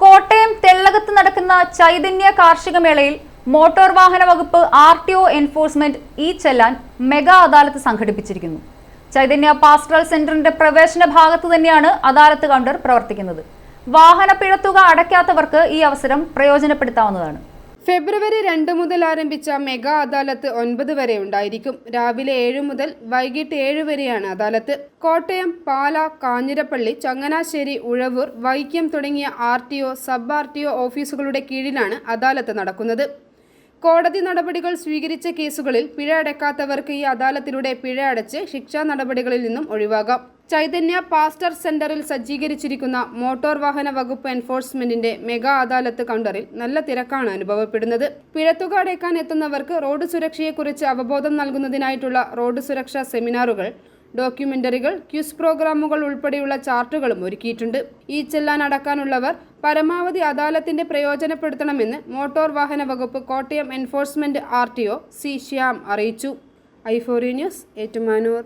കോട്ടയം തെള്ളകത്ത് നടക്കുന്ന ചൈതന്യ കാർഷിക മേളയിൽ മോട്ടോർ വാഹന വകുപ്പ് R T O enforcement e challan mega adalat സംഘടിപ്പിച്ചിരിക്കുന്നു. Chaitanya pastoral സെന്ററിന്റെ പ്രവേശന ഭാഗത്ത് തന്നെയാണ് അദാലത്ത് കൗണ്ടർ പ്രവർത്തിക്കുന്നത്. വാഹന പിഴത്തുക അടയ്ക്കാത്തവർക്ക് ഈ അവസരം പ്രയോജനപ്പെടുത്താവുന്നതാണ്. ഫെബ്രുവരി രണ്ട് മുതൽ ആരംഭിച്ച മെഗാ അദാലത്ത് ഒൻപത് വരെ ഉണ്ടായിരിക്കും. രാവിലെ ഏഴ് മുതൽ വൈകിട്ട് ഏഴ് വരെയാണ് അദാലത്ത്. കോട്ടയം പാല കാഞ്ഞിരപ്പള്ളി ചങ്ങനാശ്ശേരി ഉഴവൂർ വൈക്കം തുടങ്ങിയ R T O sub R T O ഓഫീസുകളുടെ കീഴിലാണ് അദാലത്ത് നടക്കുന്നത്. കോടതി നടപടികൾ സ്വീകരിച്ച കേസുകളിൽ പിഴ അടയ്ക്കാത്തവർക്ക് ഈ അദാലത്തിലൂടെ പിഴ അടച്ച് ശിക്ഷാ നടപടികളിൽ നിന്നും ഒഴിവാകാം. ചൈതന്യ പാസ്റ്റർ സെന്ററിൽ സജ്ജീകരിച്ചിരിക്കുന്ന മോട്ടോർ വാഹന വകുപ്പ് എൻഫോഴ്സ്മെന്റിന്റെ മെഗാ അദാലത്ത് കൗണ്ടറിൽ നല്ല തിരക്കാണ് അനുഭവപ്പെടുന്നത്. പിഴത്തുക അടയ്ക്കാൻ എത്തുന്നവർക്ക് റോഡ് സുരക്ഷയെക്കുറിച്ച് അവബോധം നൽകുന്നതിനായിട്ടുള്ള റോഡ് സുരക്ഷാ സെമിനാറുകൾ ഡോക്യുമെന്ററികൾ ക്യൂസ് പ്രോഗ്രാമുകൾ ഉൾപ്പെടെയുള്ള ചാർട്ടുകളും ഒരുക്കിയിട്ടുണ്ട്. ഈ ചെല്ലാൻ അടക്കാനുള്ളവർ പരമാവധി അദാലത്തിന്റെ പ്രയോജനപ്പെടുത്തണമെന്ന് മോട്ടോർ വാഹന വകുപ്പ് Kottayam enforcement R T O C Shyam അറിയിച്ചു. ഐഫോറി ന്യൂസ് ഏറ്റുമാനൂർ.